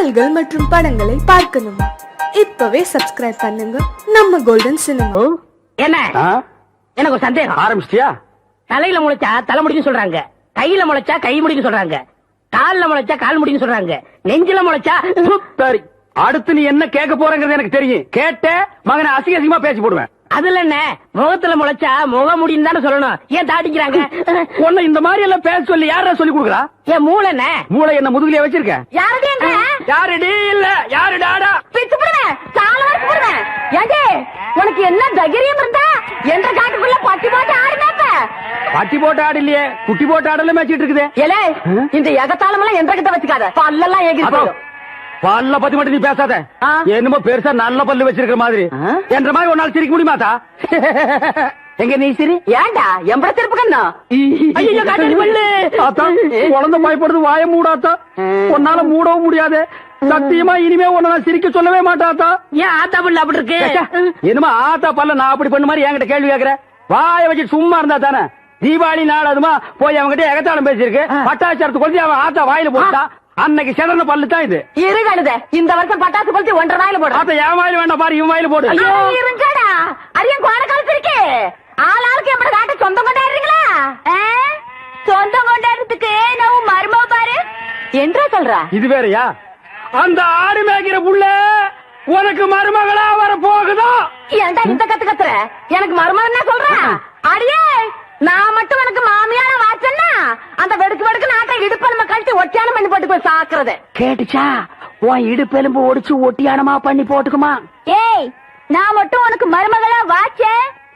பாடல்கள் மற்றும் படங்களை பார்க்கணுமா. இப்பவே சப்ஸ்கிரைப் பண்ணுங்க. நம்ம கோல்டன் சினிமா என்ன? எனக்கு ஒரு சந்தேகம். ஆரம்பிச்சிட்டியா? தலையில முளைச்சா தலை முடிக்கும் சொல்றாங்க. கையில முளைச்சா கை முடிக்கும் சொல்றாங்க. கால்ல முளைச்சா கால் முடிக்கும் சொல்றாங்க. நெஞ்சில முளைச்சா சரி அடுத்து நீ என்ன கேட்க போறங்கிறது எனக்கு தெரியும். கேட்ட மகனை அசிங்க அசிங்கமா பேசி போடுவேன். அதுல என்ன? முகத்துல முளைச்சா முக முடியும் தானே சொல்லணும். ஏன் தாட்டிக்கிறாங்க உன்னை இந்த மாதிரி எல்லாம் பேச சொல்லி யாரா சொல்லி கொடுக்குறா? என் மூளை என்ன மூளை என்ன முதுகுலயே வச்சிருக்க? யாருடைய யாருடி? இல்ல. யாரு டாடா பிச்சு போடுவேன் கால வரைக்கும் போடுவேன் ஏண்டி உனக்கு என்ன தைரியம் இருந்தா என்ற காட்டுக்குள்ள பட்டி போட்டு ஆடுனாப்ப? பட்டி போட்ட ஆடு இல்லையே குட்டி போட்ட ஆடெல்லாம் மேய்ச்சிட்டு இருக்குது. ஏலே இந்த எகத்தாளம் எல்லாம் என்ற கிட்ட வச்சுக்காத. பல்லெல்லாம் ஏகி அதோ, பல்ல பத்தி மட்டும் நீ பேசாத. என்னமோ பெருசா நல்ல பல்லு வச்சிருக்கிற மாதிரி? என்ற மாதிரி ஒரு நாள் சிரிக்க முடியுமாதா எங்க நீ சிரி? ஏண்டா எம்பட திருப்பு கண்ணா? ஐயோ காட்டாடி பல்லு குழந்தை வாய மூடாத்தா உன்னால மூடவும் முடியாது. சத்தியமா இனிமே உன்னை நான் சிரிக்க சொல்லவே மாட்டாத்தா ஏன் ஆத்தா பல்லு அப்படி இருக்கு? என்னமா ஆத்தா பல்ல நான் அப்படி பண்ண மாதிரி என்கிட்ட கேள்வி கேக்குற? வாய வச்சு சும்மா இருந்தா தானே? தீபாவளி நாள் அதுமா போய் அவன்கிட்ட எகத்தாளம் பேசியிருக்கு. பட்டாச்சாரத்து கொளுத்தி அவன் ஆத்தா வாயில போட்டா. அன்னைக்கு சிறந்த பல்லு தான் இது. இரு கழுத இந்த வருஷம் பட்டாசு கொளுத்தி ஒன்றரை வாயில போடுறோம் ஆத்தா என் வாயில வேண்டாம் பாரு இவன் வாயில போடு. இருங்கடா. அரியன் கோண கழிச்சிருக்கு ஆள் ஆளுக்கு எம்பட காட்ட சொந்தம் கொண்டாடுறீங்களா? சொந்தம் கொண்டாடுறதுக்கு நான் மருமவ பாரு. என்றா சொல்றா? இது வேறயா? அந்த ஆடு மேய்க்கிற புள்ள உனக்கு மருமகளா வர போகுதோ? ஏன்டா இந்த கத்து கத்துற? எனக்கு மருமகன் என்ன சொல்றா. அடியே நான் மட்டும் உனக்கு மாமியார வாச்சன்னா அந்த வெடுக்கு வெடுக்கு நாட்டை இடுப்பு நம்ம கழட்டி ஒட்டியான பண்ணி போட்டு போய் சாக்குறது. கேட்டுச்சா? உன் இடுப்பெலும்பு ஒடிச்சு ஒட்டியானமா பண்ணி போட்டுக்குமா? ஏய் நான் மட்டும் உனக்கு மருமகளா வாச்சேன்.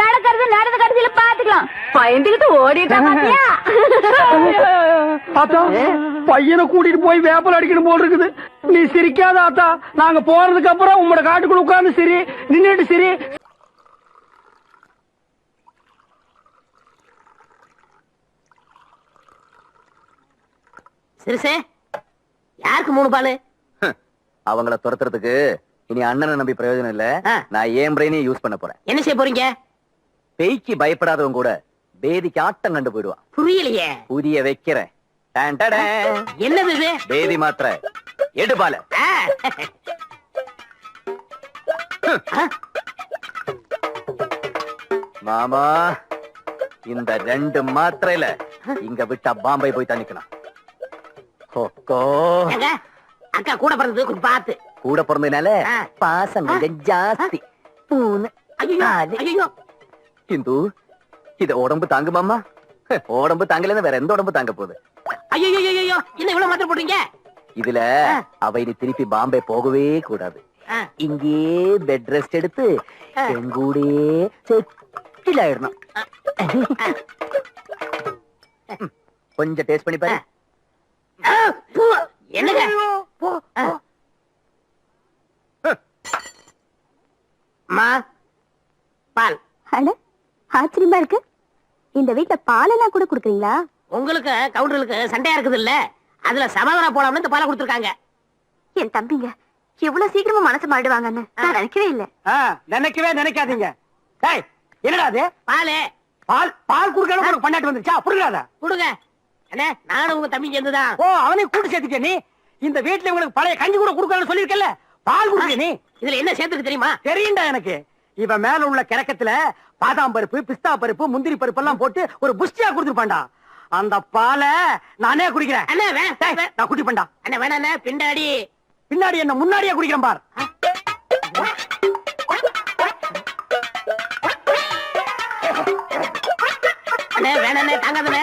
நடக்கிறது நடந்த கடைசியில பாத்துக்கலாம். பயந்துகிட்டு ஓடிட்டா பாத்தியா? ஆத்தா பையனை கூட்டிட்டு போய் வேப்பல் அடிக்கணும் போல் இருக்குது. நீ சிரிக்காத ஆத்தா. நாங்க போறதுக்கு அப்புறம் உங்களோட காட்டுக்குள்ள உட்கார்ந்து சிரி நின்னுட்டு சிரி. சிறுசே யாருக்கு மூணு பாலு? அவங்கள துரத்துறதுக்கு இனி அண்ணனை நம்பி பிரயோஜனம் இல்ல. நான் ஏன் பிரெயினையும் யூஸ் பண்ண போறேன். என்ன செய்ய போறீங்க? பேய்க்கு பயப்படாதவங்க கூட பேதிக்கு ஆட்டம் கண்டு போயிடுவான். புரியலையே. புதிய வைக்கிறேன். என்னது இது? பேதி மாத்திர. எடு பால. ஆ. மாமா இந்த ரெண்டு மாத்திரையில இங்க விட்டா பாம்பே போய் தண்ணிக்கலாம் அக்கா கூட பிறந்தது கொஞ்சம் பார்த்து. கூட பிறந்ததுனால. பாசம் கொஞ்சம் ஜாஸ்தி. நாலு. ஐயோ இந்து இத உடம்பு தாங்குமாமா உடம்பு தாங்கலன்னு வேற எந்த உடம்பு தாங்க போகுது? ஐயோ ஐயோ ஐயோ என்ன இவ்வளவு மாத்திரை போடுறீங்க? இதுல. அவ இனி திருப்பி பாம்பே போகவே கூடாது. இங்கே பெட் ரெஸ்ட் எடுத்து. எங்கூடே செட்டில் ஆயிடணும். ம், கொஞ்சம் டேஸ்ட் பண்ணி பாரு. என்னங்க? போ, ஆ. அம்மா பால். அட ஆச்சரியமா இருக்கு. இந்த வீட்ல பாலெல்லாம் கூட குடுக்குறீங்களா? உங்களுக்கு கவுண்டர்களுக்கு சண்டையா இருக்குது இல்ல? அதுல சமாதானம் போலாம்னு இந்த பாலை கொடுத்துருக்காங்க. என் தம்பிங்க எவ்வளவு சீக்கிரமா மனசு மாறிடுவாங்கன்னு நான் நினைக்கவே இல்ல. நினைக்கவே நினைக்காதீங்க. டேய் என்னடா அது? பாலு. பால் பால் குடுக்கணும் உனக்கு பண்ணாட்டு வந்துருச்சா? புரியாத கொடுங்க அண்ணே நானும் உங்க தம்பி சேர்ந்துதான். ஓ அவனையும் கூட்டு சேர்த்துக்க நீ? இந்த வீட்டுல உங்களுக்கு பழைய கஞ்சி கூட குடுக்கணும்னு சொல்லிருக்கல பால் குடுக்க நீ? இதுல என்ன சேர்த்துருக்கு தெரியுமா? தெரியும்டா எனக்கு. இவன் மேல உள்ள கிறக்கத்துல பாதாம் பருப்பு பிஸ்தா பருப்பு முந்திரி பருப்பு எல்லாம் போட்டு ஒரு புஷ்டியா கொடுத்துருப்பான்டா. அந்த பாலை நானே குடிக்கிறேன். அண்ணே வே டேய், நான் குடிப்பேன்டா. அண்ணே வேணாண்ணே பின்னாடி. பின்னாடி என்ன முன்னாடியே குடிக்கிறேன் பார். அண்ணே வேணாண்ணே தாங்காதண்ணே.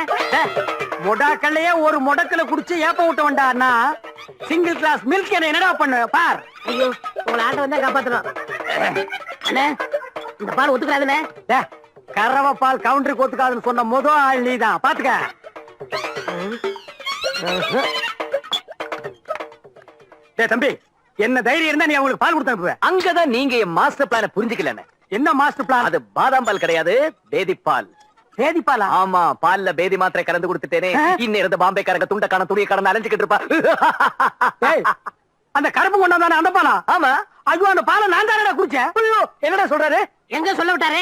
மொடாக்கல்லையே ஒரு முடக்கல குடிச்சு ஏப்ப விட்ட வேண்டாண்ணா சிங்கிள் கிளாஸ் மில்க் என்ன என்னடா பண்ணு பார். ஐயோ உங்களை ஆட்ட வந்தா காப்பாத்தணும் அண்ணே இந்த பால் ஒத்துக்கிறாதுண்ணே. டேய், கறவை பால் கவுண்டருக்கு ஒத்துக்காதுன்னு சொன்ன முத ஆள் நீதான். பாத்துக்க. டேய் தம்பி என்ன தைரியம் இருந்தா நீ அவங்களுக்கு பால் கொடுத்து அனுப்புவ. அங்கதான் நீங்க என் மாஸ்டர் பிளான புரிஞ்சுக்கலன்னு என்ன மாஸ்டர் பிளான் அது பாதாம் பால் கிடையாது பேதி பால். பாலா? ஆமா பால்ல பேதி மாத்திரை கலந்து கொடுத்துட்டேனே. இன்னும் இருந்த பாம்பே கரங்க துண்ட காண துணியை கடந்து அலைஞ்சுக்கிட்டு இருப்பா. அந்த கருப்பு கொண்டாந்தானே அந்த பாலா? ஆமா. ஐயோ அந்த பாலை நான் தானடா குடிச்சேன்? ஐயோ என்னடா சொல்றாரு? எங்க சொல்ல விட்டாரு?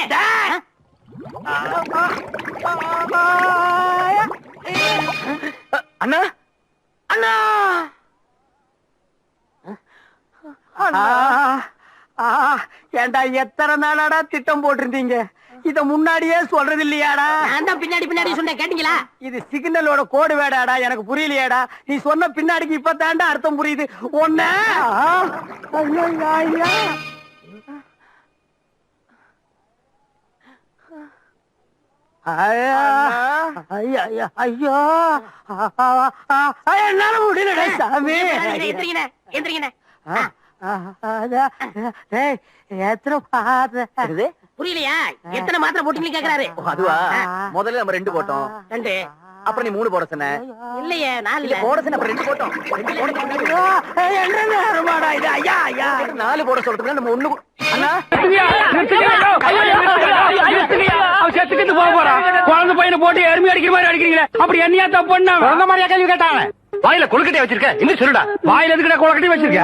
அண்ணா? அண்ணா! ஏன்டா எத்தனை நாளாடா திட்டம் போட்டிருந்தீங்க? இத முன்னாடியே சொல்றது இல்லையாடா? நான் தான் பின்னாடி பின்னாடி சொன்னேன் கேட்டீங்களா? இது சிக்னலோட கோடு வேடாடா எனக்கு புரியலையாடா. நீ சொன்ன பின்னாடிக்கு இப்பதான்டா அர்த்தம் புரியுது. ஒன்ன ஐயோ. என்னால முடியலடா சாமி. எந்திரிங்கண்ணே எத்தனை பாத. என்னது? புரியலையா? எத்தனை மாத்திரை போட்டீங்கன்னு கேக்குறாரு. ஓ, அதுவா? முதல்ல நம்ம ரெண்டு போட்டோம். ரெண்டு. அப்புறம் நீ மூணு போட சொன்ன. இல்லையே நாலு இல்ல போட சொன்ன அப்புறம் ரெண்டு போட்டோம். ரெண்டு. ஐயோ, நாலு போட சொல்றதுக்கு நம்ம ஒண்ணு அண்ணா? செத்துக்கிட்டு போக போறான் குழந்தை பையனை போட்டு எருமை அடிக்கிற மாதிரி அடிக்கிறீங்களே. அப்படி என்னையா தப்பு பண்ண? மாதிரியா கேள்வி கேட்டாங்க வாயில கொழுக்கட்டை வச்சிருக்க. இன்னும் சொல்லுடா. வாயில எதுக்குடா கொழுக்கட்டை வச்சிருக்க?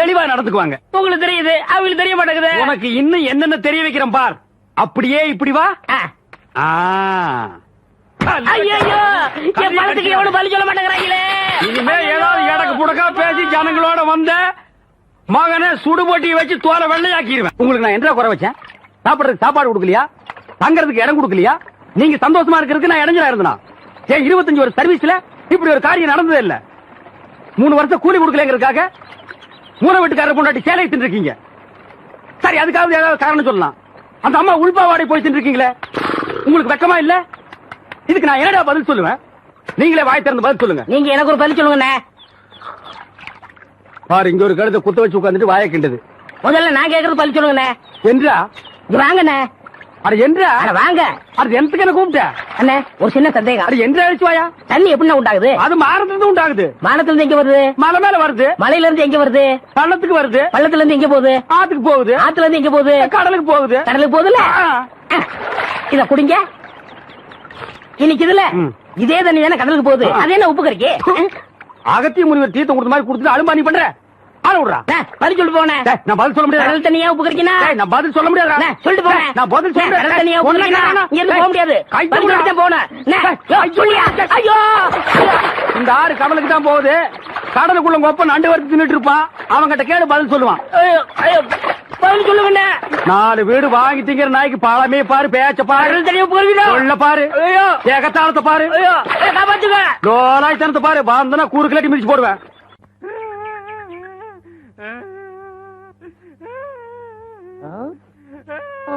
தெளிவா நடந்துக்குவாங்க. உங்களுக்கு தெரியுது. அவங்களுக்கு தெரிய மாட்டேங்குது. உனக்கு இன்னும் என்னென்ன தெரிய வைக்கிறேன் பார். அப்படியே இப்படி வா. ஐயோ என் பணத்துக்கு எவ்வளவு பலி சொல்ல மாட்டேங்கிறாங்களே இனிமே ஏதாவது எடக்கு புடக்கா பேசி ஜனங்களோட வந்த மகனை சுடுபொட்டியை வச்சு தோலை வெள்ளையாக்கிடுவேன் உங்களுக்கு நான் என்ன குறை வச்சேன்? சாப்பிடுறதுக்கு சாப்பாடு கொடுக்கலையா? தங்கறதுக்கு இடம் கொடுக்கலையா? நீங்க சந்தோஷமா இருக்கிறதுக்கு நான் இடைஞ்சலா இருந்தனா? ஏன் இருபத்தஞ்சு ஒரு சர்வீஸ்ல இப்படி ஒரு காரியம் நடந்ததே இல்ல. மூணு வருஷம் கூலி கொடுக்கலங்கிறதுக்காக மூணு வீட்டுக்காரர் பொண்டாட்டி சேலை தின்றுருக்கீங்க சரி அதுக்காவது ஏதாவது காரணம் சொல்லலாம். அந்த அம்மா உள்பாவாடை போய் தின்றுருக்கீங்களே உங்களுக்கு வெக்கமா இல்ல? இதுக்கு நான் என்னடா பதில் சொல்லுவேன்? நீங்களே வாய் திறந்து பதில் சொல்லுங்க. நீங்க எனக்கு ஒரு பலி சொல்லுங்கண்ணே. பாரு இங்க ஒரு கழுத குத்த வச்சு உட்காந்துட்டு வாய கிண்டது. முதல்ல நான் கேக்குறது பலி சொல்லுங்கண்ணே. என்றா? வாங்கண்ணே. அட என்றா? வாங்க. அது என்ன கூப்பிட்ட? அண்ணே ஒரு சின்ன சந்தேகம். அட என்ற அழிச்சு வாயா? தண்ணி எப்படிண்ணே உண்டாகுது? அது மாறதுக்கு உண்டாகுது. வானத்துல இருந்து எங்க வருது? மலை மேல வருது. மலையில இருந்து எங்க வருது? பள்ளத்துக்கு வருது. பள்ளத்துல இருந்து எங்க போகுது? ஆத்துக்கு போகுது. ஆத்துல இருந்து எங்க போகுது? கடலுக்கு போகுது. கடலுக்கு போகுதுல. இத குடிங்க. இன்னைக்கு இதுல. இதே தண்ணி தானே கடலுக்கு போகுது. அது என்ன உப்பு கறிக்கு அகத்திய முனிவர் தீர்த்தம் கொடுத்த மாதிரி கொடுத்துட்டு அலும்பா நீ பண்ற? ஆள விடுறா. பதில் போனேன் நான் பதில் சொல்ல முடியாது. கடல் தண்ணியா டேய், நான் பதில் சொல்ல முடியாது. சொல்லிட்டு போனேன் நான் பதில் சொல்றேன் கடல் தண்ணியா. இங்க இருந்து போக முடியாது. பதில். சொல்லிட்டு போனேன் ஐயோ, இந்த ஆறு கடலுக்கு தான் போகுது. கடலுக்குள்ள ஒப்ப நண்டு வறுத்து தின்னுட்டு இருப்பான். அவன்கிட்ட கேடு பதில் சொல்லுவான். பதில் சொல்லுங்கண்ணே நாலு வீடு வாங்கி திங்கிற நாய்க்கு பழமே பாரு பேச்ச பாரு. உப்பு கறிக்கினா சொல்ல பாரு. ஏகத்தாளத்தை பாரு. ஐயோ, காப்பாத்துங்க லோலாய்த்தனத்தை பாரு. பாந்தனா கூறு கிளட்டி மிதிச்சு போடுவேன் ஆ. ஆ?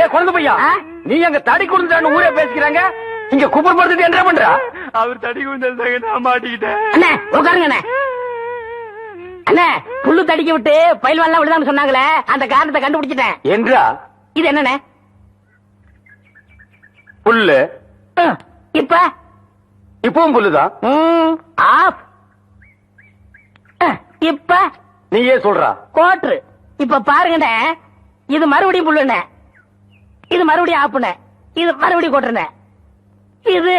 ஏய் குழந்தை பையா? நீ அங்க தடி குடுந்தான்னு ஊரே பேசிக்கிறாங்க? இங்க குப்பர் படுத்துட்டு என்ன பண்றா? அவர் தடி குந்தல் நான் மாட்டிக்கிட்டேன். அண்ணே உட்காருங்க அண்ணே. அண்ணே புல்லு தடிக்க விட்டு பயில்வான்லாம் விடுதான்னு சொன்னாங்களே அந்த காரணத்தை கண்டுபிடிச்சிட்டேன். என்றா? இது என்னண்ணே? புல்லு. இப்ப? இப்பவும் புல்லுதான் ஆஃப். இப்ப? நீயே சொல்றா. கோட்ரு. இப்ப பாருங்கண்ணே இது மறுபடியும் புல்லுண்ணே. இது மறுபடியும் ஆப்புண்ணே இது மறுபடியும் கோட்டுறண்ணே இது.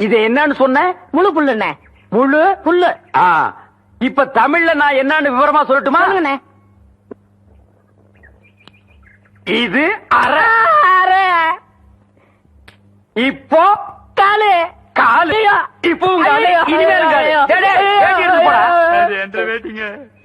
இது என்னன்னு சொன்ன? முழு புல்லுண்ணே முழு? புல்லு. ஆ. இப்ப தமிழ்ல நான் என்னன்னு விவரமா சொல்லட்டுமா? இது அரை அரை இப்போ? காலு. காலு. இப்பவும் காலு.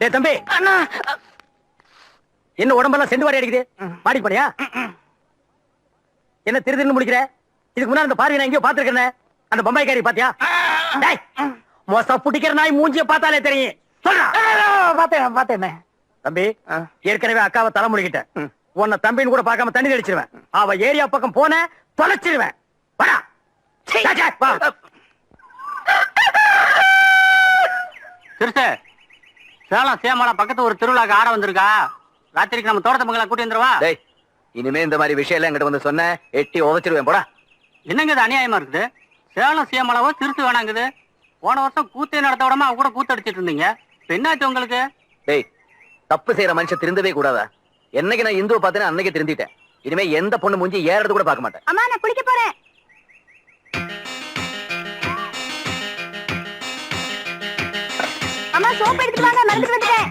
டேய் தம்பி. என்ன உடம்பெல்லாம் செண்டு வாரி அடிக்குது? மாடி போனியா என்ன திரு திருன்னு முடிக்கிற? இதுக்கு முன்னாடி அந்த பார்வை நான் எங்கேயோ பாத்துருக்கேன் அந்த பம்பாய்க்காரி பாத்தியா? டேய், மோச புடிக்கிற நாய் மூஞ்சிய பார்த்தாலே தெரியும். பார்த்தேன் பார்த்தேன் தம்பி ஏற்கனவே அக்காவை தலை முடிக்கிட்டேன் உன்னை தம்பின்னு கூட பார்க்காம தண்ணி தெளிச்சிருவேன் அவ ஏரியா பக்கம் போன தொலைச்சிருவேன். வாடா. சீ, சீ, வா. சிறுசு சேலம் சேமலா பக்கத்து ஒரு திருவிழாக்கு ஆட வந்திருக்கா? ராத்திரிக்கு நம்ம தோட்டத்து மங்களா கூட்டி வந்துருவா? டேய் இனிமே இந்த மாதிரி விஷயம் எல்லாம் என்கிட்ட வந்து சொன்ன எட்டி உதச்சிருவேன் போடா. என்னங்க இது அநியாயமா இருக்குது? சேலம் சேமலாவோ சிறுசு வேணாங்குது. போன வருஷம் கூத்தே நடத்த விடாம அவ கூட கூத்து அடிச்சிட்டு இருந்தீங்க. இப்ப என்னாச்சு உங்களுக்கு? டேய் தப்பு செய்யற மனுஷன் திருந்தவே கூடாதா? என்னைக்கு நான் இந்துவை பார்த்தேன் அன்னைக்கு திருந்திட்டேன். இனிமே எந்த பொண்ணு மூஞ்சி ஏறது கூட பார்க்க மாட்டேன். அம்மா நான் குளிக்க போறேன். சோப் எடுத்துட்டு வாங்க மறந்துட்டு வந்துட்டேன்.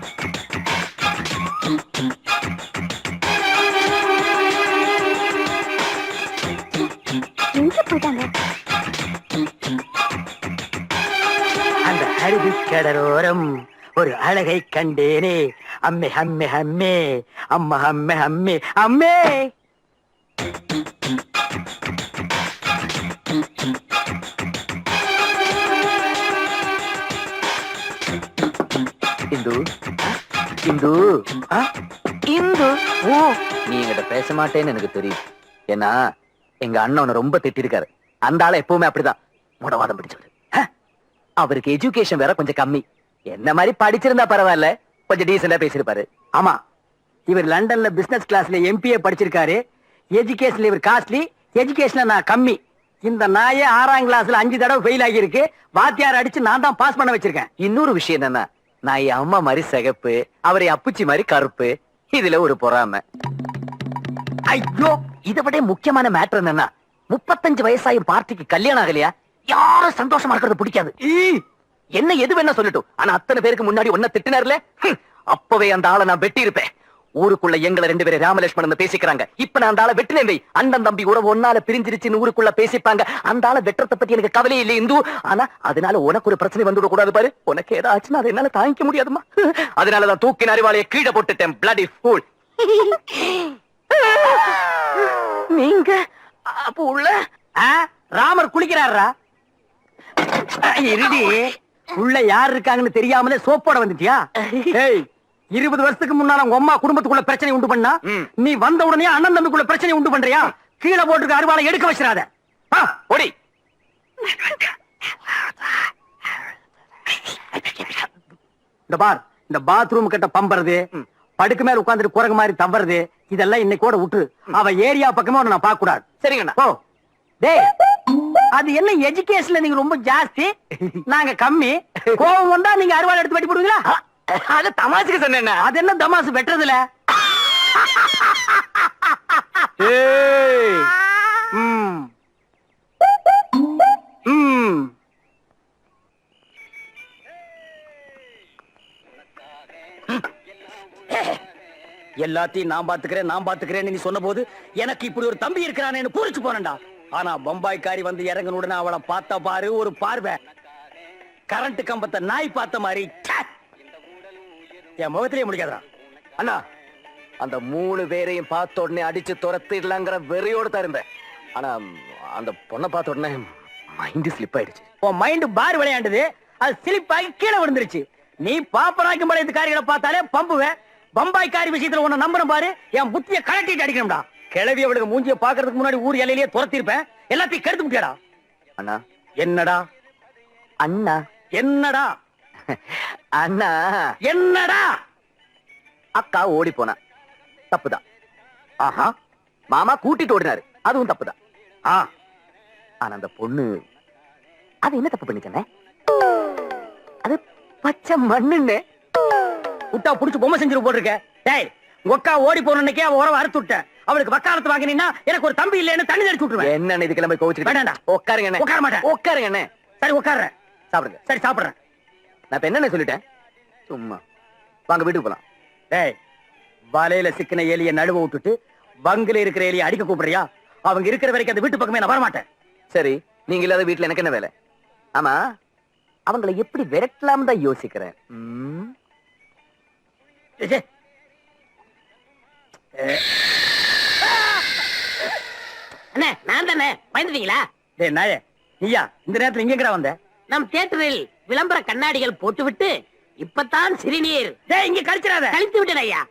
எங்க போயிட்டாங்க? அந்த அருவி கடலோரம் ஒரு அழகை கண்டேனே. அம்மே அம்மே அம்மே அம்மா அம்மே அம்மே அம்மே. இந்து. இந்து. இந்து. ஓ. நீ என்கிட்ட பேச மாட்டேன்னு எனக்கு தெரியும். ஏன்னா எங்க அண்ணன் ரொம்ப திட்டிருக்காரு. அந்த ஆளை எப்பவுமே அப்படிதான். முடவாதம் பிடிச்சவர். அவருக்கு எஜுகேஷன் வேற கொஞ்சம் கம்மி. என்ன மாதிரி படிச்சிருந்தா பரவாயில்ல. கொஞ்சம் டீசெண்டா பேசிருப்பாரு ஆமா. இவர் லண்டன்ல பிசினஸ் கிளாஸ்ல எம்பிஏ படிச்சிருக்காரு. எஜுகேஷன்ல இவர் காஸ்ட்லி எஜுகேஷன்ல நான் கம்மி. இந்த நாயே ஆறாம் கிளாஸ்ல அஞ்சு தடவை ஃபெயில் ஆகியிருக்கு. வாத்தியார் அடிச்சு நான் தான் பாஸ் பண்ண வச்சிருக்கேன். இன்னொரு விஷயம் என்னன்னா நான் என் அம்மா மாதிரி சிகப்பு அவரை அப்புச்சி மாதிரி கருப்பு. இதுல ஒரு பொறாமை. ஐயோ இதை விட முக்கியமான மேட்டர் என்னன்னா முப்பத்தஞ்சு வயசாயும் பார்ட்டிக்கு கல்யாணம் ஆகலையா? யாரும் சந்தோஷமா இருக்கிறது பிடிக்காது. என்ன எது வேணா சொல்லட்டும். ஆனா அத்தனை பேருக்கு முன்னாடி ஒன்ன திட்டினார்ல? அப்பவே அந்த ஆளை நான் வெட்டி இருப்பேன் ஊருக்குள்ள எங்களை ரெண்டு பேரும் ராமலட்சுமணன் பேசிக்கிறாங்க. இப்ப நான் அந்த ஆளை வெட்டினேன் வை. அண்ணன் தம்பி உறவு ஒன்னால பிரிஞ்சிருச்சுன்னு ஊருக்குள்ள பேசிப்பாங்க. அந்த ஆளை வெட்டுறத பத்தி எனக்கு கவலையே இல்லை இந்து. ஆனா அதனால உனக்கு ஒரு பிரச்சனை வந்துட கூடாது பாரு. உனக்கு ஏதாச்சுன்னா அதை என்னால தாங்கிக்க முடியாதுமா அதனாலதான் தூக்கின அறிவாளைய கீழே போட்டுட்டேன் பிளடி ஃபூல் நீங்க அப்ப உள்ள ராமர் குளிக்கிறாரா இருடி உள்ள யார் இருக்காங்கன்னு தெரியாமலே சோப்போட வந்துட்டியா? ஏய் இருபது வருஷத்துக்கு முன்னால உங்க அம்மா குடும்பத்துக்குள்ள பிரச்சனை உண்டு பண்ணா நீ வந்த உடனே அண்ணன் தம்பிக்குள்ள பிரச்சனை உண்டு பண்றியா? கீழே போட்டுருக்க அருவாளை எடுக்க வச்சிடாத. ஓடி. இந்த பார் இந்த பாத்ரூம் கிட்ட பம்பறது படுக்கு மேல உட்கார்ந்துட்டு குரங்கு மாதிரி தவறது இதெல்லாம் இன்னைக்கோட விட்டு அவ ஏரியா பக்கமே நான் பார்க்க கூடாது சரிங்கண்ணா. ஓ டேய் அது என்ன எஜுகேஷன்ல நீங்க ரொம்ப ஜாஸ்தி? நாங்க கம்மி. கோவம் வந்தா நீங்க அருவாள் எடுத்து வெட்டி போடுவீங்களா? அது தமாசுக்கு சொன்னேன் அது என்ன தமாசு வெட்டுறதுல? எல்லாத்தையும் நான் பாத்துக்கிறேன் நான் பாத்துக்கிறேன்னு நீ சொன்ன போது எனக்கு இப்படி ஒரு தம்பி இருக்கிறானேன்னு பூரிச்சு போனேன்டா. ஆனா பம்பாய்க்காரி வந்து இறங்கின உடனே அவளை பார்த்த பாரு ஒரு பார்வை. கரண்ட் கம்பத்தை நாய் பார்த்த மாதிரி! என் முகத்திலே முடிக்காதா அண்ணா அந்த மூணு பேரையும் பார்த்த உடனே அடிச்சு துரத்திடலாங்கிற வெறியோட தான் இருந்தேன். ஆனா அந்த பொண்ணை பார்த்த உடனே மைண்ட் ஸ்லிப் ஆயிடுச்சு. உன் மைண்ட் பார் விளையாண்டுது அது சிலிப்பாகி கீழே விழுந்துருச்சு. நீ பாப்பராக்கும் பழைய காரிகளை பார்த்தாலே பம்புவேன். பம்பாய் காரி விஷயத்துல உன்னை நம்புறேன் பாரு. என் புத்திய கலட்டிட்டு அடிக்கணும்டா. கிளவி அவளுக்கு மூஞ்சிய பாக்குறதுக்கு முன்னாடி ஊர் எல்லையிலேயே துரத்திருப்பேன். எல்லாத்தையும் கெடுத்து முட்டியாடா. அண்ணா. என்னடா? அண்ணா. என்னடா? அண்ணா. என்னடா? அக்கா ஓடி போனா. தப்புதான். ஆஹா மாமா கூட்டிட்டு ஓடினாரு. அதுவும் தப்புதான். ஆ. ஆனா அந்த பொண்ணு அது என்ன தப்பு பண்ணிச்சனே அது பச்சை மண்ணுன்னு. விட்டா புடிச்சு பொம்மை செஞ்சிரு போட்டிருக்க. டேய் அக்கா ஓடி போன அன்னைக்கே அவ உறவை அறுத்து விட்டேன் அவளுக்கு வக்காலத்து வாங்கினீங்கன்னா எனக்கு ஒரு தம்பி இல்லைன்னு தண்ணி தெளிச்சு விட்டுருவேன். என்ன இது கிளம்பி கோவிச்சுட்டு வேண்டாம்டா. உட்காருங்க. உட்கார மாட்டேன். உட்காருங்க சரி உட்கார்றேன். சாப்பிடுங்க. சரி சாப்பிடுறேன். நான் இப்ப என்னென்ன சொல்லிட்டேன்? சும்மா. வாங்க வீட்டுக்கு போலாம். டேய் வலையில சிக்கின எலிய நடுவ விட்டுட்டு பங்குல இருக்கிற எலிய அடிக்க கூப்பிடுறியா? அவங்க இருக்கிற வரைக்கும் அந்த வீட்டு பக்கமே நான் வரமாட்டேன். சரி நீங்க இல்லாத வீட்டுல எனக்கு என்ன வேலை? ஆமா அவங்களை எப்படி விரட்டலாம் தான் யோசிக்கிறேன். அண்ணே நான் தானே? பயந்துட்டீங்களா? டேய் நாயே நீயா? இந்த நேரத்துல இங்க எங்கடா வந்த? நம் தியேட்டரில் விளம்பர கண்ணாடிகள் போட்டுவிட்டு இப்பதான் சிறுநீர். இங்க கழிச்சிடாத. கழித்து விட்டேன் ஐயா.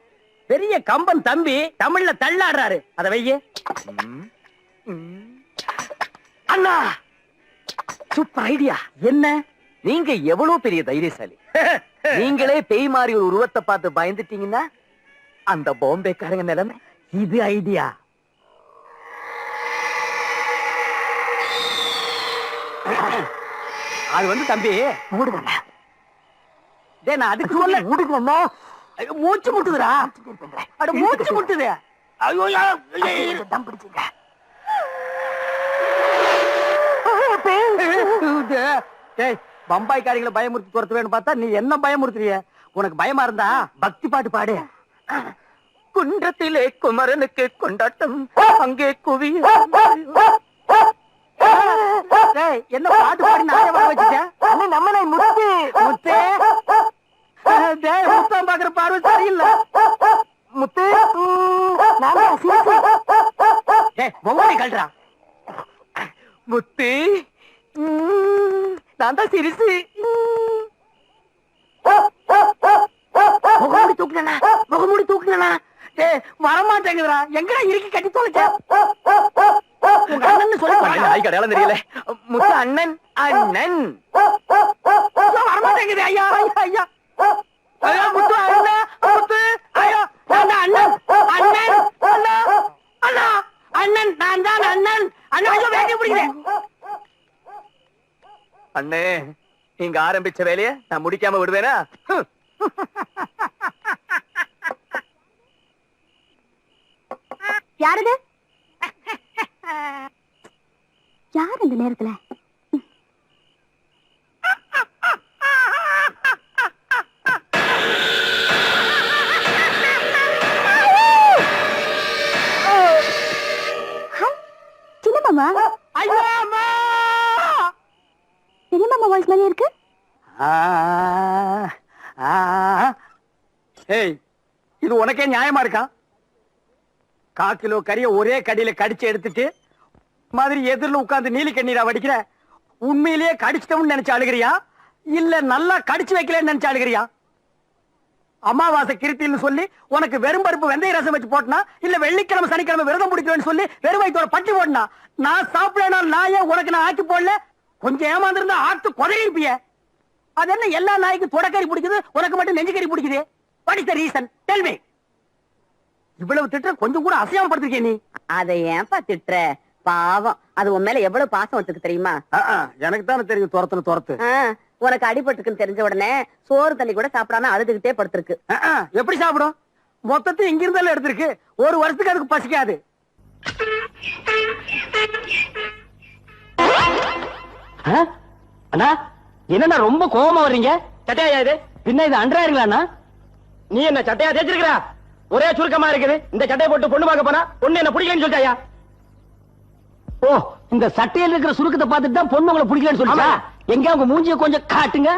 பெரிய கம்பன் தம்பி தமிழ்ல தள்ளாடுறாரு. அத வையே. அண்ணா சூப்பர் ஐடியா. என்ன? நீங்க எவ்வளவு பெரிய தைரியசாலி. நீங்களே பேய் ஒரு உருவத்தை பார்த்து பயந்துட்டீங்கன்னா அந்த பாம்பேக்காரங்க நிலைமை. இது ஐடியா. அது வந்து தம்பி. மூடுங்க டேய் நான் அதுக்கு சொல்ல. மூடுங்க ஐயோ, மூச்சு முட்டுதுடா. அட மூச்சு முட்டுது. ஐயோ. தம் பிடிச்சிங்க டேய் பம்பாய் காரிகளை பயமுறுத்தி துரத்துவேன்னு பார்த்தா நீ என்ன பயமுறுத்துறிய? உனக்கு பயமா இருந்தா பக்தி பாட்டு பாடு. குன்றத்திலே குமரனுக்கு கொண்டாட்டம். அங்கே குவி டேய் என்ன பாட்டு பாடி நானே வர வச்சுட்டேன் நம்ம முத்து. முத்தே? டேய் முத்தம் பாக்குற பார்வை சரியில்லை. முத்து? டேய் மொபைல் கழட்டுறா முத்து? ம், நான் தான் சிரிசு முகமூடி தூக்குனா முகமூடி தூக்குனா டேய் வரமாட்டேங்குதுடா. எங்கடா இறுக்கி கட்டி தொலைச்ச? உங்க அண்ணன் சொல்லி நாய் கடையாளம் தெரியல. முத்து அண்ணன் அண்ணன். வரமாட்டேங்குது ஐயா. ஐயா ஐயா. முத்து அண்ணா முத்து ஐயா. நான் அண்ணன். அண்ணன் அண்ணா. அண்ணா அண்ணன் நான் தான் அண்ணன். அண்ணா ஐயோ வேட்டி பிடிக்கிறேன். அண்ணே நீங்க ஆரம்பிச்ச வேலைய நான் முடிக்காம விடுவேனா. யாரது? யார் இந்த நேரத்துல? இருக்கு. ஏய் இது உனக்கே நியாயமா இருக்கா? கா கிலோ கறிய ஒரே கடியில கடிச்சு எடுத்துட்டு மாதிரி எதிரில் உட்கார்ந்து நீலி கண்ணீரா வடிக்கிற? உண்மையிலேயே கடிச்சிட்டோம்னு நினைச்சு அழுகிறியா? இல்ல நல்லா கடிச்சு வைக்கலன்னு நினைச்சு அழுகிறியா? அமாவாசை கிருத்தின்னு சொல்லி உனக்கு வெறும் பருப்பு வெந்தய ரசம் வச்சு போட்டனா இல்ல வெள்ளிக்கிழமை சனிக்கிழமை விரதம் பிடிக்கிறேன்னு சொல்லி வெறும் வயிற்றோட பட்டி போடனா நான் சாப்பிடனா நான் ஏன் உனக்கு நான் ஆக்கி போடல? கொஞ்சம் ஏமாந்துருந்தா ஆத்து குதறி அது என்ன எல்லா நாய்க்கும் தொடக்கறி பிடிக்குது? உனக்கு மட்டும் நெஞ்சுக்கறி பிடிக்குது? What is the reason tell me இவ்வளவு திட்ட கொஞ்சம் கூட அசையாம படுத்திருக்கே நீ? அதை ஏன்பா திட்டுற? பாவம். அது உன் மேல எவ்வளவு பாசம் வச்சுக்கு தெரியுமா? எனக்கு தானே தெரியும் துரத்துல துரத்து. உனக்கு அடிபட்டுக்குன்னு தெரிஞ்ச உடனே சோறு தண்ணி கூட சாப்பிடாம அழுதுகிட்டே படுத்திருக்கு. எப்படி சாப்பிடும்? மொத்தத்தை இங்க இருந்தாலும் எடுத்திருக்கு. ஒரு வருஷத்துக்கு அதுக்கு பசிக்காது. அண்ணா என்னண்ணா ரொம்ப கோவமா வர்றீங்க? சட்டையா இது? பின்ன இது அன்றாயிருங்களா நீ என்ன சட்டையா தேய்ச்சிருக்கிறா? ஒரே சுருக்கமா இருக்குது. இந்த சட்டையை போட்டு பொண்ணு பார்க்க போனா பொண்ணு என்ன பிடிக்கலன்னு சொல்லிட்டாயா? ஓ இந்த சட்டையில இருக்கிற சுருக்கத்தை பார்த்துட்டு தான் பொண்ணு உங்களை பிடிக்கலன்னு சொல்லிச்சா? எங்க உங்க மூஞ்சிய கொஞ்சம் காட்டுங்க.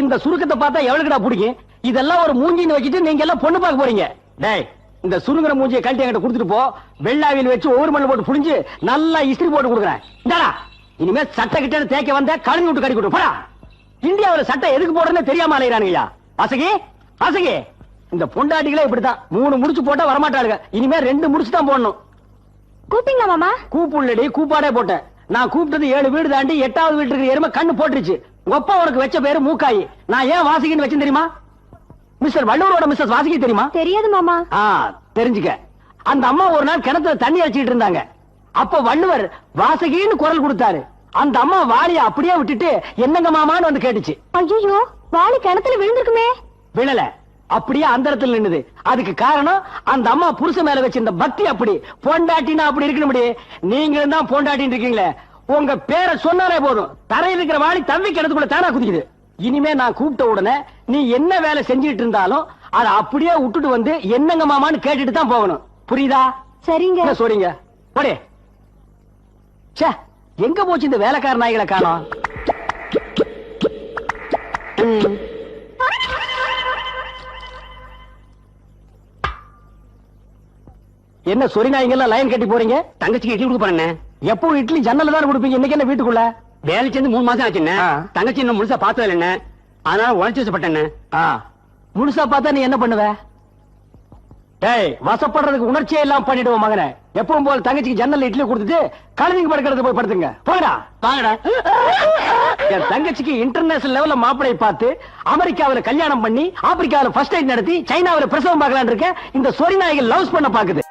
இந்த சுருக்கத்தை பார்த்தா எவ்வளவுக்குடா பிடிக்கும்? இதெல்லாம் ஒரு மூஞ்சின்னு வச்சுட்டு நீங்க எல்லாம் பொண்ணு பார்க்க போறீங்க. டேய் இந்த சுருங்குற மூஞ்சியை கழட்டி என்கிட்ட கொடுத்துட்டு போ. வெள்ளாவியில் வச்சு ஒவ்வொரு மண்ணு போட்டு புடிஞ்சு நல்லா இஸ்திரி போட்டு கொடுக்குறேன். இந்தாடா இனிமே சட்டை கிட்ட தேய்க்க வந்த கழுவி விட்டு கடி கொடு போடா. இந்தியாவுல சட்டை எதுக்கு போடுறதுன்னு தெரியாம அலையிறானுங்கய்யா. வாசகி வாசகி இந்த பொண்டாட்டிகளே இப்படித்தான். மூணு முடிச்சு போட்டா வரமாட்டாளுங்க. இனிமே ரெண்டு முடிச்சு தான் போடணும். கூப்பிட்டீங்களா மாமா? கூப்புள்ளடி கூப்பாடே போட்டேன். நான் கூப்பிட்டது ஏழு வீடு தாண்டி எட்டாவது வீட்டுக்கு எருமை கண்ணு போட்டுருச்சு. ஒப்பா உனக்கு வச்ச பேரு மூக்காயி. நான் ஏன் வாசிக்கின்னு வச்சேன் தெரியுமா? மிஸ்டர் வள்ளுவரோட மிஸ்டர் வாசிக்கி தெரியுமா? தெரியாது மாமா. ஆ தெரிஞ்சுக்க. அந்த அம்மா ஒரு நாள் கிணத்துல தண்ணி அடிச்சிட்டு இருந்தாங்க. அப்ப வள்ளுவர் வாசகின்னு குரல் கொடுத்தாரு. அந்த அம்மா வாளிய அப்படியே விட்டுட்டு என்னங்க மாமான்னு வந்து கேட்டுச்சு. ஐயோ வாளி கிணத்துல விழுந்திருக்குமே. விழல. அப்படியே அந்த இடத்துல நின்னுது. அதுக்கு காரணம் அந்த அம்மா புருஷன் மேல வச்சிருந்த பக்தி அப்படி. பொண்டாட்டினா அப்படி இருக்கணும் நீங்களும் தான் பொண்டாட்டின்னு இருக்கீங்களே. உங்க பேரை சொன்னாலே போதும். தரையில் இருக்கிற வாளி தம்பி கிணத்துக்குள்ள தானா குதிக்குது. இனிமே நான் கூப்பிட்ட உடனே நீ என்ன வேலை செஞ்சுட்டு இருந்தாலும் அதை அப்படியே விட்டுட்டு வந்து என்னங்க மாமான்னு கேட்டுட்டு தான் போகணும். புரியுதா? சரிங்க. சொல்றீங்க? போடே. ச்சே எங்க போச்சு இந்த வேலைக்கார நாய்களை காணோம்? என்ன சொரி நாய்ங்கெல்லாம் லைன் கட்டி போறீங்க? தங்கச்சிக்கு இட்லி கொடுக்க போறேன் எப்போ இட்லி ஜன்னல்ல தான் கொடுப்பீங்க. இன்னைக்கு என்ன வீட்டுக்குள்ள? வேலை சேர்ந்து மூணு மாசம் ஆச்சுண்ணே. தங்கச்சி இன்னும் முழுசா பார்த்தது என்ன அதனால உழைச்சு வச்சப்பட்டேன்னு ஆ, முழுசா பார்த்தா நீ என்ன பண்ணுவ? டேய் வசப்படுறதுக்கு உணர்ச்சியே எல்லாம் பண்ணிடுவோம் மகனே. எப்பவும் போல தங்கச்சிக்கு ஜன்னல்ல இட்லி கொடுத்துட்டு கழுதிக்கு படுக்கிறது போய் படுத்துங்க. போடா வாங்கடா. என் தங்கச்சிக்கு இன்டர்நேஷனல் லெவல்ல மாப்பிளை பார்த்து அமெரிக்காவுல கல்யாணம் பண்ணி ஆப்பிரிக்காவுல ஃபர்ஸ்ட் எய்ட் நடத்தி சைனாவுல பிரசவம் பார்க்கலாம்னு இருக்க இந்த சொரி நாய்கள் லவ்ஸ் பண்ண பாக்குது